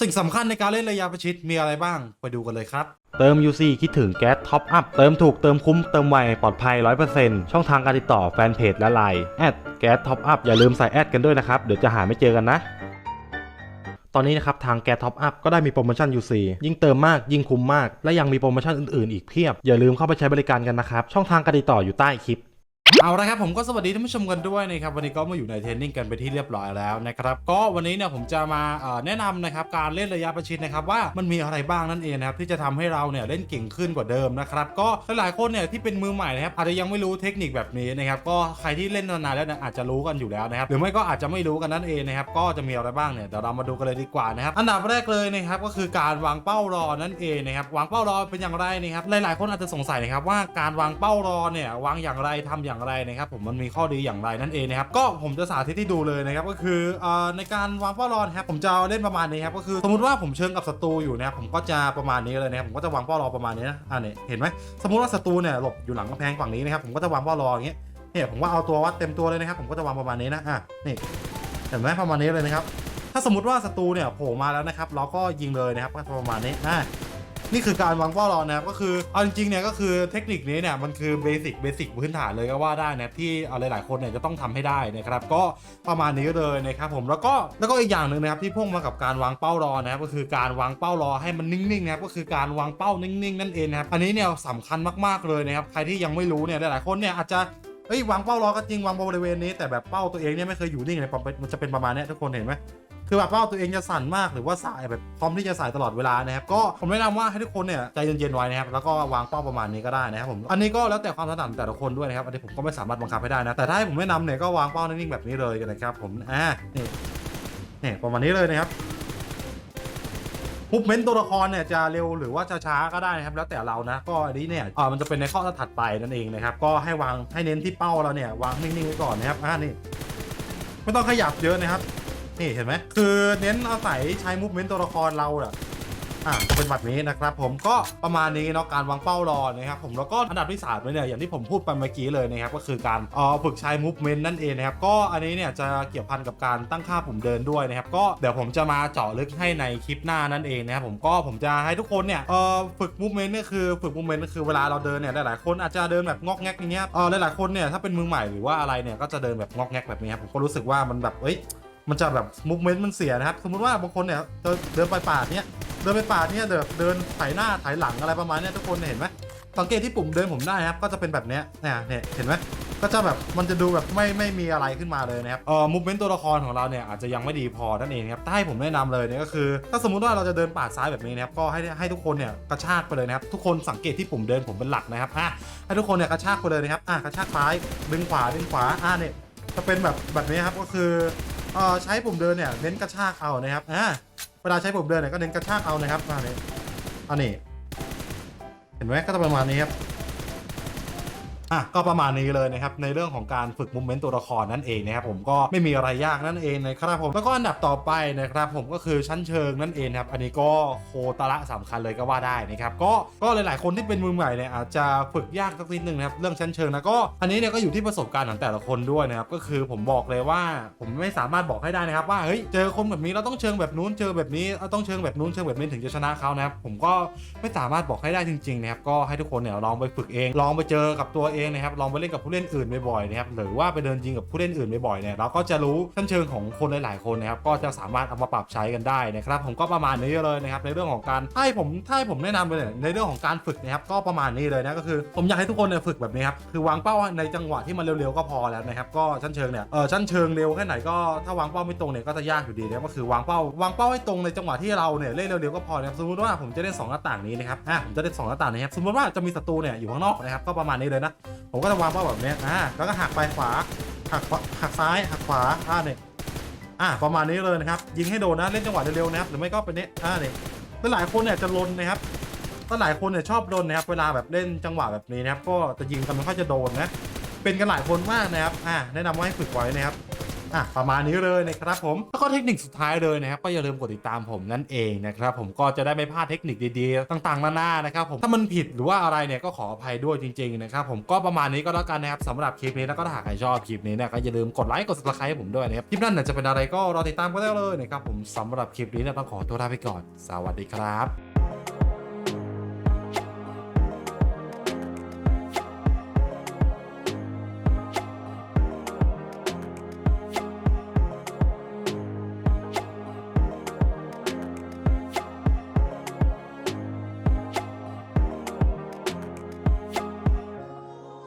สิ่งสำคัญในการเล่นระยะประชิดมีอะไรบ้าง ไปดูกันเลยครับ เติม UC คิดถึงแก๊สท็อปอัพ เติมถูกเติมคุ้ม เติมไว ปลอดภัย 100%ช่องทางการติดต่อแฟนเพจและไลน์แอดแก๊สท็อปอัพอย่าลืมใส่แอดกันด้วยนะครับ เดี๋ยวจะหาไม่เจอกันนะ ตอนนี้นะครับ ทางแก๊สท็อปอัพก็ได้มีโปรโมชั่น UC ยิ่งเติมมากยิ่งคุ้มมาก และยังมีโปรโมชั่นอื่นๆ อีกเพียบอย่าลืมเข้าไปใช้บริการกันนะครับช่องทางการติดต่ออยู่ใต้คลิป เอาละครับผมก็สวัสดีท่านผู้ชมกันด้วยนะครับวันนี้ก็มาอยู่ในเทรนนิ่งกันไปที่เรียบร้อยแล้วนะครับก็วันนี้เนี่ยผมจะมาแนะนำนะครับการเล่นระยะประชิดนะครับว่ามันมีอะไรบ้างนั่นเองนะครับที่จะทำให้เราเนี่ยเล่นเก่งขึ้นกว่าเดิมนะครับก็หลายๆคนเนี่ยที่เป็นมือใหม่นะครับอาจจะยังไม่รู้เทคนิคแบบนี้นะครับก็ใครที่เล่นนานๆแล้วเนี่ยอาจจะรู้กันอยู่แล้วนะครับหรือไม่ก็อาจจะไม่รู้กันนั่นเองนะครับก็จะมีอะไรบ้างเนี่ยเดี๋ยวเรามาดูกันเลยดีกว่านะครับอันดับแรกเลยนะครับก็คือการวางเป้ารอนั่นเองนะครับวางเป้ารอเป็นอย่างไรนะครับหลาย ๆ คนอาจจะสงสัยนะครับว่าการวางเป้ารอเนี่ยวางอย่างไรทำอย่างไรนะครับผมมันมีข้อดีอย่างไรนั่นเองนะครับก็ผมจะสาธิตให้ดูเลยนะครับก็คือในการวางป้ารอนะครับผมจะเล่นประมาณนี้ครับก็คือสมมติว่าผมเชิงกับศัตรูอยู่นะครับผมก็จะประมาณนี้เลยนะครับผมก็จะวางเป้ารอประมาณนี้นะอ่าเนี่ยเห็นไหมสมมติว่าศัตรูเนี่ยหลบอยู่หลังกำแพงฝั่งนี้นะครับผมก็จะวางเป้ารออย่างเงี้ยเนี่ยผมว่าเอาตัววัดเต็มตัวเลยนะครับผมก็จะวางประมาณนี้นะอะนี่เห็นไหมประมาณนี้เลยนะครับถ้าสมมติว่าศัตรูเนี่ยโผล่มาแล้วนะครับเราก็ยิงเลยนะครับก็ประมาณนี้อ่า นี่คือการวางเป้ารอนะครับก็คือเอาจริงๆเนี่ยก็คือเทคนิคนี้เนี่ยมันคือเบสิกเบสิกพื้นฐานเลยก็ว่าได้นะครับที่เอาหลายๆคนเนี่ยจะต้องทำให้ได้นะครับก็ประมาณนี้เลยนะครับผมแล้วก็แล้วก็อีกอย่างหนึ่งนะครับที่พ่วงมากับการวางเป้ารอนะครับก็คือการวางเป้ารอให้มันนิ่งๆนะครับก็คือการวางเป้านิ่งๆนั่นเองนะครับอันนี้เนี่ยสำคัญมากๆเลยนะครับใครที่ยังไม่รู้เนี่ยหลายๆคนเนี่ยอาจจะเอ้ยวางเป้ารอก็จริงวางบริเวณนี้แต่แบบเป้าตัวเองเนี่ยไม่เคยอยู่นิ่งเลยมันจะเป็นประมาณนี้ทุกคนเห็นไหม คือแบบเป้าตัวเองจะสั่นมากหรือว่าสายแบบพร้อมที่จะสายตลอดเวลานะครับก็ผมแนะนำว่าให้ทุกคนเนี่ยใจเย็นๆไว้นะครับแล้วก็วางเป้าประมาณนี้ก็ได้นะครับผมอันนี้ก็แล้วแต่ความถนัดแต่ละคนด้วยนะครับอันนี้ผมก็ไม่สามารถบังคับให้ได้นะแต่ถ้าให้ผมแนะนำเนี่ยก็วางเป้านิ่งๆแบบนี้เลยกันนะครับผมอ่านี่นี่ประมาณนี้เลยนะครับมูฟเมนต์ตัวละครเนี่ยจะเร็วหรือว่าจะช้าก็ได้นะครับแล้วแต่เรานะก็อันนี้เนี่ยอ่ามันจะเป็นในข้อถัดไปนั่นเองนะครับก็ให้วางให้เน้นที่เป้าเราเนี่ยวางนิ่งๆไว้ก่อนนะครับอ่านี่ไม่ต้องขยับเยอะนะครับ นี่เห็นไหมคือเน้นอาศัยใช้มูฟเมนต์ตัวละครเราอะอะเป็นแบบนี้นะครับผมก็ประมาณนี้เนาะการวางเป้ารอนะครับผมแล้วก็อันดับที่สามเนี่ยอย่างที่ผมพูดไปเมื่อกี้เลยนะครับก็คือการเอ่อฝึกใช้มูฟเมนต์นั่นเองนะครับก็อันนี้เนี่ยจะเกี่ยวพันกับการตั้งค่าปุ่มเดินด้วยนะครับก็เดี๋ยวผมจะมาเจาะลึกให้ในคลิปหน้านั่นเองนะครับผมก็ผมจะให้ทุกคนเนี่ยเอ่อฝึกมูฟเมนต์เนี่ยคือฝึกมูฟเมนต์ก็คือเวลาเราเดินเนี่ยหลายๆคนอาจจะเดินแบบงอกแงกอย่างเงี้ยเออหลายๆคนเนี่ยถ้าเป็นมือใหม่หรือว่าอะไรเนี่ยก็จะเดินแบบงอกแงกแบบนี้ครับผมก็รู้สึกว่ามันแบบเอ้ย มันจะแบบมูฟเมนต์มันเสียนะครับ สมมติว่าบางคนเนี่ยเดินเดินไปป่าเนี้ยเดินไปป่าเนี้ยเดินเดินไถหน้าไถหลังอะไรประมาณเนี้ยทุกคนเห็นไหมสังเกตที่ปุ่มเดินผมได้นะครับ ก็จะเป็นแบบเนี้ยเนี่ยเนี่ยเห็นไหมก็จะแบบมันจะดูแบบไม่ไม่มีอะไรขึ้นมาเลยนะครับเอ่อมูฟเมนต์ตัวละครของเราเนี่ยอาจจะยังไม่ดีพอนั่นเองครับถ้าให้ผมแนะนำเลยเนี่ยก็คือ ถ้าสมมุติว่าเราจะเดินป่าดซ้ายแบบนี้นะครับก็ให้ให้ทุกคนเนี่ยกระชากไปเลยนะครับทุกคนสังเกตที่ปุ่มเดินผมเป็นหลักนะครับอะให้ทุกคนเนี่ยกระชากไปเลยนะครับอะกระชากซ้ายดึงขวาดึงขวาอะเนี่ยจะเป็นแบบแบบนี้ครับก็คือ เอ่อใช้ปุ่มเดินเนี่ยเน้นกระชากเอานะครับอ่าเวลาใช้ปุ่มเดินเนี่ยก็เน้นกระชากเอานะครับมาเนี้อันนี้เห็นไหมก็จะประมาณนี้ครับ อะก็ประมาณนี้เลยนะครับในเรื่องของการฝึกมูฟเมนต์ตัวละครนั่นเองนะครับผมก็ไม่มีอะไรยากนั่นเองนะครับผมแล้วก็อันดับต่อไปนะครับผมก็คือชั้นเชิงนั่นเองครับอันนี้ก็โคตระสำคัญเลยก็ว่าได้นะครับก็ก็หลาย ๆ คนที่เป็นมือใหม่เนี่ยอาจจะฝึกยากสักนิดนึงนะครับเรื่องชั้นเชิงนะก็อันนี้เนี่ยก็อยู่ที่ประสบการณ์ของแต่ละคนด้วยนะครับก็คือผมบอกเลยว่าผมไม่สามารถบอกให้ได้นะครับว่าเฮ้ยเจอคนแบบนี้เราต้องเชิงแบบนู้นเจอแบบนี้เราต้องเชิงแบบนู้นเชิงแบบนี้ถึงจะชนะเขานะครับผมก็ไม่สามารถบอกให้ได้จริงๆนะครับก็ให้ทุกคนเนี่ยลองไปฝึกเอง ลองไปเจอกับตัวเองนะครับลองไปเล่นกับผู้เล่นอื่นบ่อยๆนะครับหรือว่าไปเดินยิงกับผู้เล่นอื่นบ่อยๆเนี่ยเราก็จะรู้ชั้นเชิงของคนหลายๆคนนะครับก็จะสามารถเอามาปรับใช้กันได้นะครับผมก็ประมาณนี้เลยนะครับในเรื่องของการให้ผมถ้าให้ผมแนะนำเลยเนี่ยในเรื่องของการฝึกนะครับก็ประมาณนี้เลยนะก็คือ ผมอยากให้ทุกคนเนี่ยฝึกแบบนี้ครับคือวางเป้าในจังหวะที่มันเร็วๆก็พอแล้วนะครับก็ชั้นเชิงเนี่ยเออชั้นเชิงเร็วแค่ไหนก็ถ้าวางเป้าไม่ตรงเนี่ยก็จะยากอยู่ดีนะก็คือวางเป้าวางเป้าให้ตรงในจังหวะที่เราเนี่ยเล่นเร็วๆก็พอนะครับสมมติว่าผมจะเล่นสองหน้าต่างนี้นะครับอะผมจะเล่นสองหน้าต่างนี้ครับสมมติว่าจะมีศัตรูเนี่ยอยู่ข้างนอกนะครับก็ประมาณนี้เลยนะผมก็จะวางเป้าแบบนี้อ่าแล้วก็หักไปขวาหักหักซ้ายหักขวาอ่าเนี่ยอ่าประมาณนี้เลยนะครับ ยิงให้โดนนะเล่นจังหวะเร็วๆนะครับหรือไม่ก็เป็นเนี้ยอ่าเนี่ยแต่หลายคนเนี่ยจะลนนะครับแต่หลายคนเนี่ยชอบลนนะครับ เวลาแบบเล่นจังหวะแบบนี้นะครับ ก็จะยิงกันไม่ค่อยจะโดนนะเป็นกันหลายคนมากนะครับอ่าแนะนำว่าให้ฝึกไว้นะครับ อะประมาณนี้เลยนะครับผมแล้วก็เทคนิคสุดท้ายเลยนะครับก็อย่าลืมกดติดตามผมนั่นเองนะครับผมก็จะได้ไม่พลาดเทคนิคดีๆ ต่างๆนานานะครับผมถ้ามันผิดหรือว่าอะไรเนี่ยก็ขออภัยด้วยจริงๆนะครับผมก็ประมาณนี้ก็แล้วกันนะครับสำหรับคลิปนี้แล้วก็ถ้าหากใครชอบคลิปนี้เนี่ยก็อย่าลืมกดไลค์กด subscribe ให้ผมด้วยนะครับคลิปนั้นจะเป็นอะไรก็รอติดตามกันได้เลยนะครับผมสำหรับคลิปนี้เนี่ยต้องขอตัวลาไปก่อน สวัสดีครับ